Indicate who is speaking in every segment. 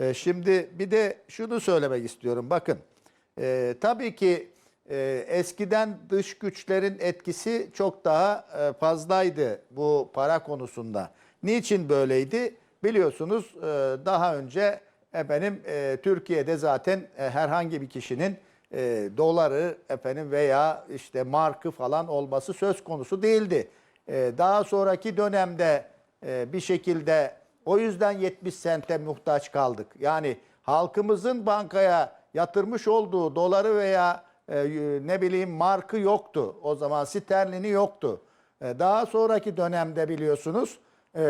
Speaker 1: E, şimdi bir de şunu söylemek istiyorum. Bakın e, tabii ki e, eskiden dış güçlerin etkisi çok daha e, fazlaydı bu para konusunda. Niçin böyleydi? Biliyorsunuz e, daha önce efendim e, Türkiye'de zaten e, herhangi bir kişinin e, doları efendim veya işte markı falan olması söz konusu değildi. E, daha sonraki dönemde e, bir şekilde o yüzden 70 sente muhtaç kaldık. Yani halkımızın bankaya yatırmış olduğu doları veya e, ne bileyim markı yoktu. O zaman sterlini yoktu. E, daha sonraki dönemde biliyorsunuz e,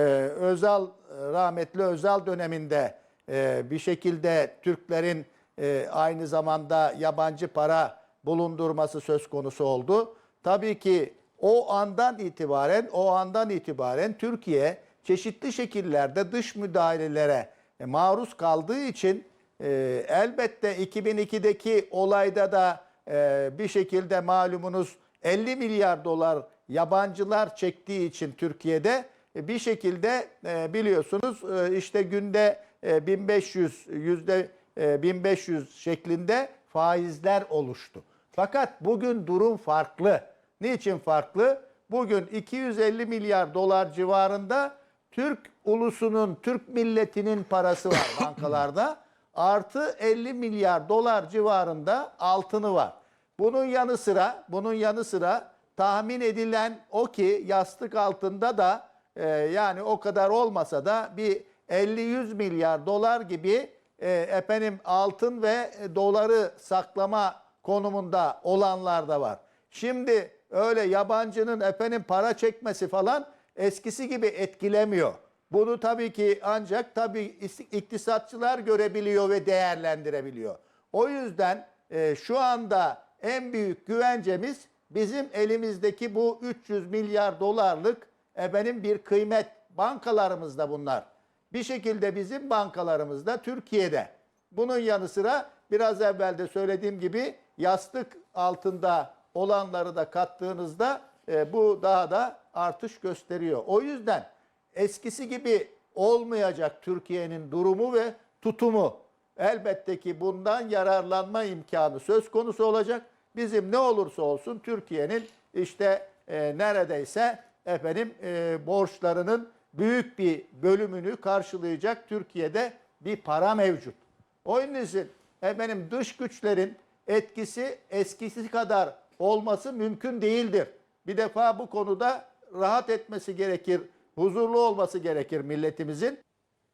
Speaker 1: Özal rahmetli Özal döneminde e, bir şekilde Türklerin e, aynı zamanda yabancı para bulundurması söz konusu oldu. Tabii ki o andan itibaren o andan itibaren Türkiye çeşitli şekillerde dış müdahalelere e, maruz kaldığı için e, elbette 2002'deki olayda da e, bir şekilde malumunuz 50 milyar dolar yabancılar çektiği için Türkiye'de bir şekilde biliyorsunuz işte günde e, 1500 yüzde e, 1500 şeklinde faizler oluştu. Fakat bugün durum farklı. Niçin farklı? Bugün 250 milyar dolar civarında Türk ulusunun, Türk milletinin parası var bankalarda. Artı 50 milyar dolar civarında altını var. Bunun yanı sıra, bunun yanı sıra tahmin edilen o ki yastık altında da e, yani o kadar olmasa da bir 50-100 milyar dolar gibi e, efendim altın ve doları saklama konumunda olanlar da var. Şimdi öyle yabancının efendim para çekmesi falan eskisi gibi etkilemiyor. Bunu tabii ki ancak tabii iktisatçılar görebiliyor ve değerlendirebiliyor. O yüzden e, şu anda en büyük güvencemiz bizim elimizdeki bu 300 milyar dolarlık efendim bir kıymet bankalarımızda bunlar. Bir şekilde bizim bankalarımızda Türkiye'de. Bunun yanı sıra biraz evvel de söylediğim gibi yastık altında olanları da kattığınızda e, bu daha da artış gösteriyor. O yüzden eskisi gibi olmayacak Türkiye'nin durumu ve tutumu. Elbette ki bundan yararlanma imkanı söz konusu olacak. Bizim ne olursa olsun Türkiye'nin işte e, neredeyse efendim e, borçlarının büyük bir bölümünü karşılayacak Türkiye'de bir para mevcut. Onun için efendim dış güçlerin etkisi eskisi kadar olması mümkün değildir. Bir defa bu konuda rahat etmesi gerekir, huzurlu olması gerekir milletimizin.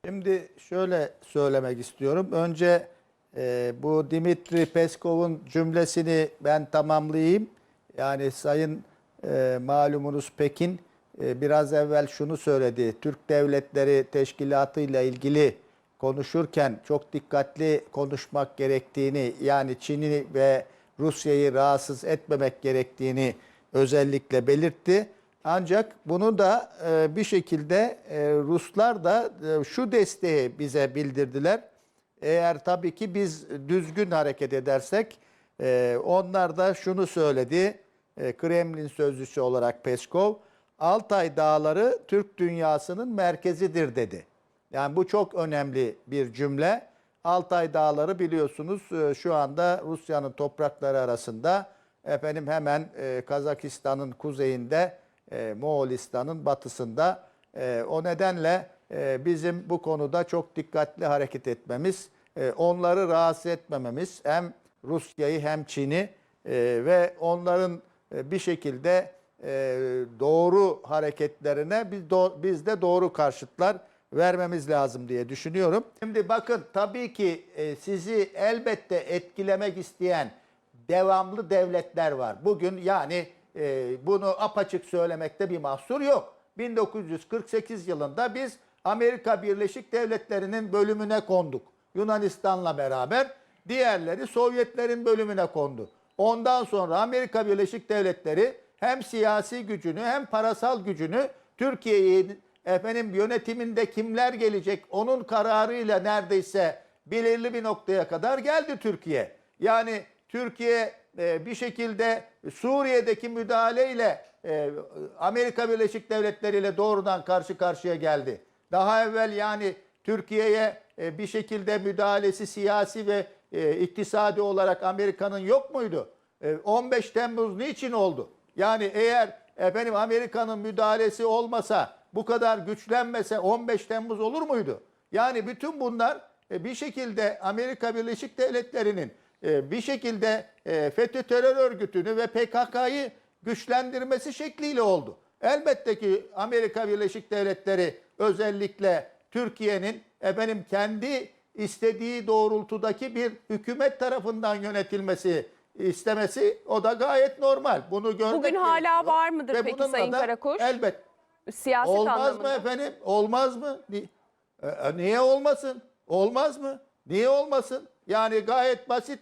Speaker 1: Şimdi şöyle söylemek istiyorum. Önce e, bu Dimitri Peskov'un cümlesini ben tamamlayayım. Yani Sayın e, malumunuz Pekin e, biraz evvel şunu söyledi. Türk Devletleri Teşkilatı ile ilgili konuşurken çok dikkatli konuşmak gerektiğini yani Çin'i ve Rusya'yı rahatsız etmemek gerektiğini özellikle belirtti. Ancak bunu da e, bir şekilde e, Ruslar da e, şu desteği bize bildirdiler. Eğer tabii ki biz düzgün hareket edersek onlar da şunu söyledi. Kremlin sözcüsü olarak Peskov, Altay Dağları Türk dünyasının merkezidir dedi. Yani bu çok önemli bir cümle. Altay Dağları biliyorsunuz şu anda Rusya'nın toprakları arasında efendim hemen Kazakistan'ın kuzeyinde e, Moğolistan'ın batısında. E, o nedenle e, bizim bu konuda çok dikkatli hareket etmemiz, e, onları rahatsız etmememiz hem Rusya'yı hem Çin'i e, ve onların e, bir şekilde e, doğru hareketlerine biz, do, biz de doğru karşıtlar vermemiz lazım diye düşünüyorum. Şimdi bakın tabii ki e, sizi elbette etkilemek isteyen devamlı devletler var. Bugün yani e, bunu apaçık söylemekte bir mahsur yok. 1948 yılında biz Amerika Birleşik Devletleri'nin bölümüne konduk. Yunanistan'la beraber diğerleri Sovyetlerin bölümüne kondu. Ondan sonra Amerika Birleşik Devletleri hem siyasi gücünü hem parasal gücünü Türkiye'yi efendim yönetiminde kimler gelecek onun kararıyla neredeyse belirli bir noktaya kadar geldi Türkiye. Yani Türkiye e, bir şekilde Suriye'deki müdahaleyle e, Amerika Birleşik Devletleri ile doğrudan karşı karşıya geldi. Daha evvel yani Türkiye'ye e, bir şekilde müdahalesi siyasi ve e, iktisadi olarak Amerika'nın yok muydu? E, 15 Temmuz niçin oldu? Yani eğer efendim Amerika'nın müdahalesi olmasa, bu kadar güçlenmese 15 Temmuz olur muydu? Yani bütün bunlar bir şekilde Amerika Birleşik Devletleri'nin e, bir şekilde e, FETÖ terör örgütünü ve PKK'yı güçlendirmesi şekliyle oldu. Elbette ki Amerika Birleşik Devletleri özellikle Türkiye'nin efendim kendi istediği doğrultudaki bir hükümet tarafından yönetilmesi istemesi o da gayet normal. Bunu görmek
Speaker 2: Bugün hala
Speaker 1: gerekiyor.
Speaker 2: var mıdır
Speaker 1: Ve
Speaker 2: peki Sayın Karakuş?
Speaker 1: Elbet.
Speaker 2: Siyaset
Speaker 1: Olmaz
Speaker 2: anlamında.
Speaker 1: mı efendim? Olmaz mı? E, e, niye olmasın? Olmaz mı? Niye olmasın? Yani gayet basit.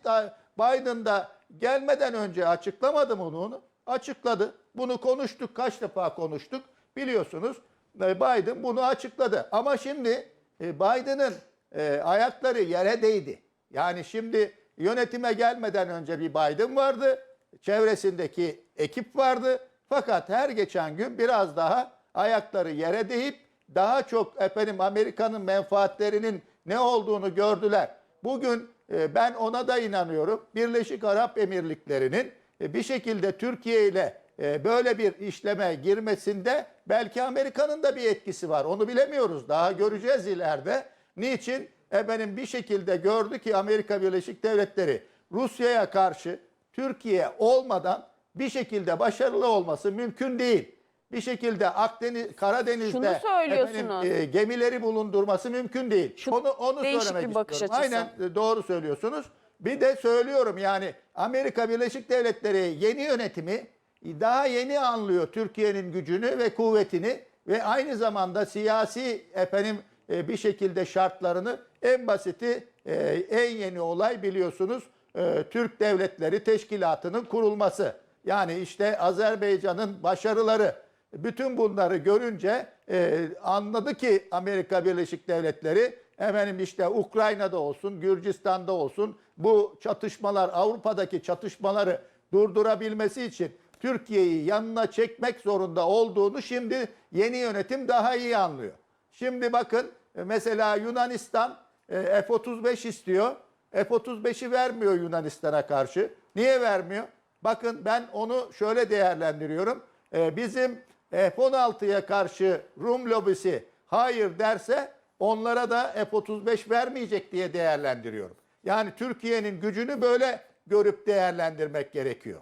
Speaker 1: Biden da gelmeden önce açıklamadı mı onu? Açıkladı. Bunu konuştuk. Kaç defa konuştuk? Biliyorsunuz e, Biden bunu açıkladı. Ama şimdi e, Biden'ın e, ayakları yere değdi. Yani şimdi yönetime gelmeden önce bir Biden vardı. Çevresindeki ekip vardı. Fakat her geçen gün biraz daha ayakları yere değip daha çok efendim Amerika'nın menfaatlerinin ne olduğunu gördüler. Bugün e, ben ona da inanıyorum. Birleşik Arap Emirlikleri'nin e, bir şekilde Türkiye ile e, böyle bir işleme girmesinde belki Amerika'nın da bir etkisi var. Onu bilemiyoruz. Daha göreceğiz ileride. Niçin? Efendim bir şekilde gördü ki Amerika Birleşik Devletleri Rusya'ya karşı Türkiye olmadan bir şekilde başarılı olması mümkün değil. Bir şekilde Akdeniz, Karadeniz'de
Speaker 2: Şunu söylüyorsunuz.
Speaker 1: e, gemileri bulundurması mümkün değil.
Speaker 2: Şu
Speaker 1: onu onu
Speaker 2: değişik
Speaker 1: söylemek
Speaker 2: bir bakış
Speaker 1: istiyorum.
Speaker 2: açısı.
Speaker 1: Aynen e, doğru söylüyorsunuz. Bir de söylüyorum yani Amerika Birleşik Devletleri yeni yönetimi daha yeni anlıyor Türkiye'nin gücünü ve kuvvetini ve aynı zamanda siyasi efendim e, bir şekilde şartlarını en basiti e, en yeni olay biliyorsunuz e, Türk Devletleri Teşkilatı'nın kurulması. Yani işte Azerbaycan'ın başarıları bütün bunları görünce e, anladı ki Amerika Birleşik Devletleri efendim işte Ukrayna'da olsun, Gürcistan'da olsun bu çatışmalar Avrupa'daki çatışmaları durdurabilmesi için Türkiye'yi yanına çekmek zorunda olduğunu şimdi yeni yönetim daha iyi anlıyor. Şimdi bakın e, mesela Yunanistan e, F-35 istiyor. F-35'i vermiyor Yunanistan'a karşı. Niye vermiyor? Bakın ben onu şöyle değerlendiriyorum. E, Bizim F-16'ya karşı Rum lobisi hayır derse onlara da F-35 vermeyecek diye değerlendiriyorum. Yani Türkiye'nin gücünü böyle görüp değerlendirmek gerekiyor.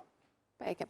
Speaker 2: Peki.